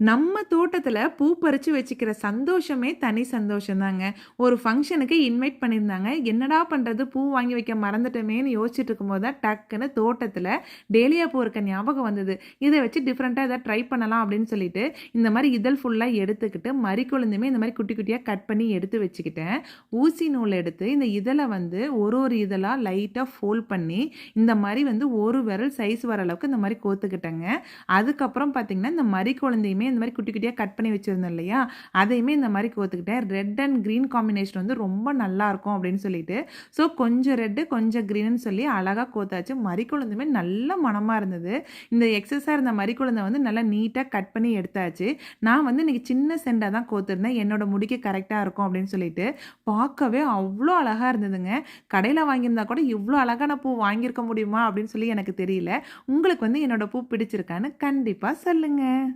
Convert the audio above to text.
நம்ம தோட்டத்தில் பூ பறித்து வச்சுக்கிற சந்தோஷமே தனி சந்தோஷம் தாங்க ஒரு ஃபங்க்ஷனுக்கு இன்வைட் பண்ணியிருந்தாங்க என்னடா பண்ணுறது பூ வாங்கி வைக்க மறந்துட்டோமேன்னு யோசிச்சுட்டு இருக்கும்போது தான் டக்குன்னு தோட்டத்தில் டேலியா பூ இருக்க ஞாபகம் வந்தது. இதை வச்சு டிஃப்ரெண்ட்டாக எதாவது ட்ரை பண்ணலாம் அப்படின்னு சொல்லிட்டு இந்த மாதிரி இதழ் ஃபுல்லாக எடுத்துக்கிட்டு மறிக்கொழுந்துமே இந்த மாதிரி குட்டி குட்டியாக கட் பண்ணி எடுத்து வச்சுக்கிட்டேன். ஊசி நூல் எடுத்து இந்த இதழை வந்து ஒரு ஒரு இதழாக லைட்டாக ஃபோல்ட் பண்ணி இந்த மாதிரி வந்து ஒரு விரல் சைஸ் வர அளவுக்கு இந்த மாதிரி கோத்துக்கிட்டேங்க. அதுக்கப்புறம் பார்த்திங்கன்னா இந்த மறிக்கொழுந்தையுமே இந்த மாதிரி குட்டி குட்டியாக கட் பண்ணி வச்சுருந்தோம் இல்லையா? அதையுமே இந்த மாதிரி கோத்துக்கிட்டேன். ரெட் அண்ட் க்ரீன் காம்பினேஷன் வந்து ரொம்ப நல்லாயிருக்கும் அப்படின்னு சொல்லிட்டு. ஸோ கொஞ்சம் ரெட்டு கொஞ்சம் க்ரீன்னு சொல்லி அழகாக கோத்தாச்சு. மறிக்குழுந்துமே நல்ல மனமாக இருந்தது. இந்த எக்ஸஸாக இருந்த மறிக்குழந்தை வந்து நல்லா நீட்டாக கட் பண்ணி எடுத்தாச்சு. நான் வந்து இன்றைக்கி சின்ன செண்டாக தான் கோத்துருந்தேன். என்னோட முடிக்க கரெக்டாக இருக்கும் அப்படின்னு சொல்லிட்டு. பார்க்கவே அவ்வளோ அழகாக இருந்ததுங்க. கடையில் வாங்கியிருந்தா கூட இவ்வளோ அழகான பூ வாங்கியிருக்க முடியுமா அப்படின்னு சொல்லி எனக்கு தெரியல. உங்களுக்கு வந்து என்னோட பூ பிடிச்சிருக்கான்னு கண்டிப்பாக சொல்லுங்கள்